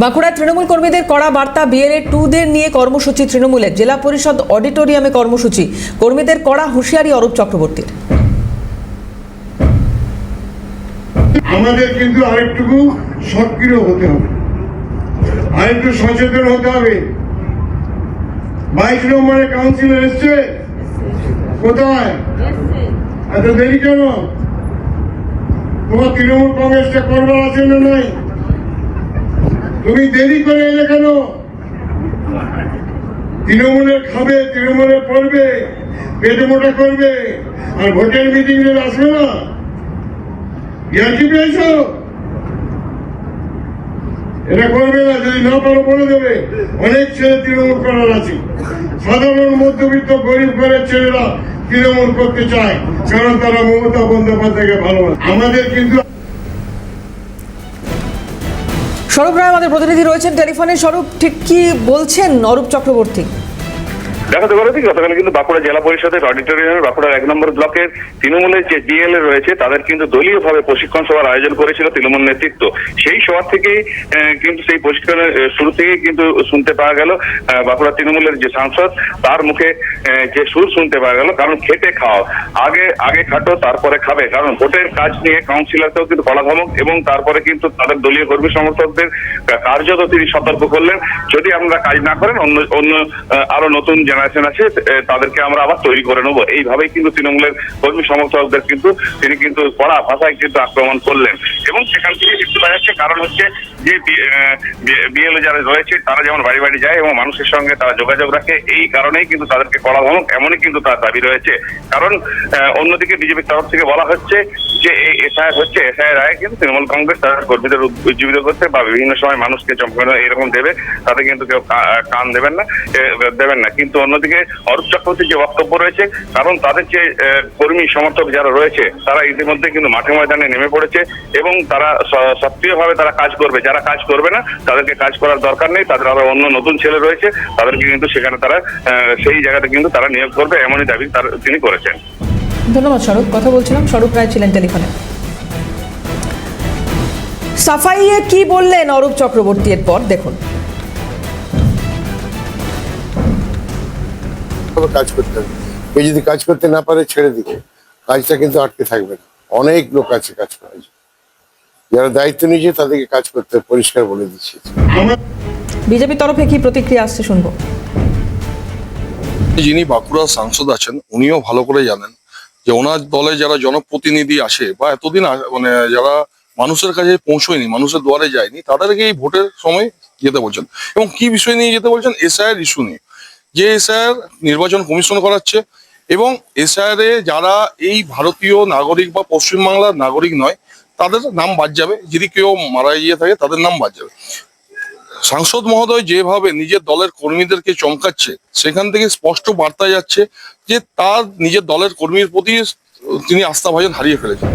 বাঁকুড়ায় তৃণমূল কর্মীদের কড়া বার্তা বিএলএ টুদের নিয়ে কর্মসূচি তৃণমূলের। জেলা পরিষদ অডিটোরিয়ামে কর্মসূচি। কর্মীদের কড়া হুঁশিয়ারি অরূপ চক্রবর্তীর। আমাদের কিন্তু আরেকটুকু সক্রিয় হতে হবে। আরেকটু সচেতন হতে হবে। বাইশ নম্বরে কাউন্সিলর এসছে? কোথায়? এত দেরি কেন? তোমার তৃণমূল কংগ্রেসটা করবার আছে না নাই? তুমি দেরি করে এলে কেন? তৃণমূলের খাবে, তৃণমূলে পড়বে, পেটে মোটা করবে, আর ভোটের মিটিং এর আসবে না। ইয়ার্কি পেয়েছ? এটা করবে না, যদি না পারো বলে দেবে। অনেক ছেলে তৃণমূল করার আছে। সাধারণ মধ্যবিত্ত, গরিব ঘরের ছেলেরা তৃণমূল করতে চায়, কারণ তারা মমতা বন্দ্যোপাধ্যায়কে ভালোবাসে। আমাদের কিন্তু স্বরূপ রায় আমাদের প্রতিনিধি রয়েছেন টেলিফোনে। স্বরূপ ঠিক কি বলছেন অরূপ চক্রবর্তী? দেখাতে পারে কি গতকাল কিন্তু বাঁকুড়া জেলা পরিষদের অডিটোরিয়ামে বাঁকুড়ার এক নম্বর ব্লকের তৃণমূলের যে বিএল রয়েছে, তাদের কিন্তু দলীয়ভাবে প্রশিক্ষণ সভার আয়োজন করেছিল তৃণমূল নেতৃত্ব। সেই সভা থেকেই কিন্তু সেই প্রশিক্ষণের শুরু থেকেই কিন্তু শুনতে পাওয়া গেল বাঁকুড়া তৃণমূলের যে সাংসদ, তার মুখে যে সুর শুনতে পাওয়া গেল, কারণ খেটে খাও আগে আগে খাটো, তারপরে খাবে। কারণ ভোটের কাজ নিয়ে কাউন্সিলরকেও কিন্তু বলা ধমক এবং তারপরে কিন্তু তাদের দলীয় কর্মী সমর্থকদের কার্যত তিনি সতর্ক করলেন। যদি আমরা কাজ না করেন, অন্য অন্য আরও নতুন জেনারেশন আছে তাদেরকে আমরা আবার তৈরি করে নেব। এইভাবেই কিন্তু তৃণমূলের কর্মী সমর্থকদের কিন্তু, তিনি কিন্তু কড়া ভাষায় কিন্তু আক্রমণ করলেন। এবং সেখান থেকে পাওয়া যাচ্ছে, কারণ হচ্ছে যে বিএলও যারা রয়েছে, তারা যেমন বাড়ি বাড়ি যায় এবং মানুষের সঙ্গে তারা যোগাযোগ রাখে, এই কারণেই কিন্তু তাদেরকে কড়া ধমক এমনই কিন্তু তার দাবি রয়েছে। কারণ অন্যদিকে বিজেপির তরফ থেকে বলা হচ্ছে যে এই হচ্ছে এসআইআর রায় কিন্তু তৃণমূল কংগ্রেস তারা কর্মীদের উজ্জীবিত করতে বা বিভিন্ন সময় মানুষকে চমকানো এরকম দেবে, তাতে কিন্তু কেউ কান দেবেন না দেবেন না। কিন্তু অন্যদিকে অরূপ চক্রবর্তীর যে বক্তব্য রয়েছে, কারণ তাদের যে কর্মী সমর্থক যারা রয়েছে, তারা ইতিমধ্যে কিন্তু মাঠে ময়দানে নেমে পড়েছে এবং তারা সক্রিয়ভাবে তারা কাজ করবে। যারা কাজ করবে না, তাদেরকে কাজ করার দরকার নেই, তাদের আরও অন্য নতুন ছেলে রয়েছে, তাদেরকে কিন্তু সেখানে তারা সেই জায়গাতে কিন্তু তারা নিয়োগ করবে, এমনই দাবি তার তিনি করেছেন। ধন্যবাদ স্বরূপ। কথা বলছিলাম স্বরূপ রায় ছিলেন টেলিফোনে। সাফাইয়ে কি বললেন অরূপ চক্রবর্তী এরপর? দেখুন। কাজ করতে হবে। কেউ যদি কাজ করতে না পারে ছেড়ে দিবে। কাজটা কিন্তু আটকে থাকবে না। অনেক লোক আছে কাজ করার জন্য। যারা দায়িত্ব নিয়েছে তাদেরকে কাজ করতে পরিষ্কার বলে দিচ্ছি। বিজেপির তরফে কি প্রতিক্রিয়া আসছে শুনব। যিনি বাঁকুড়ার সাংসদ আছেন উনিও ভালো করে জানেন যে ওনার দলে যারা জনপ্রতিনিধি আসে বা এতদিন মানে যারা মানুষের কাছে পৌঁছয়নি, মানুষের দুয়ারে যায়নি, তাদেরকে এই ভোটের সময় যেতে বলছেন। এবং কি বিষয় নিয়ে যেতে বলছেন? এসআইআর ইস্যু নিয়ে। যে এসআইআর নির্বাচন কমিশন করাচ্ছে এবং এসআইআর যারা এই ভারতীয় নাগরিক বা পশ্চিমবাংলার নাগরিক নয়, তাদের নাম বাদ যাবে। যদি কেউ মারা গিয়ে থাকে, তাদের নাম বাদ যাবে। সাংসদ মহোদয় যেভাবে নিজের দলের কর্মীদেরকে চমকাচ্ছে, সেখান থেকে স্পষ্ট বার্তা যাচ্ছে যে তার নিজের দলের কর্মীর প্রতি তিনি আস্থাভাজন হারিয়ে ফেলেছেন।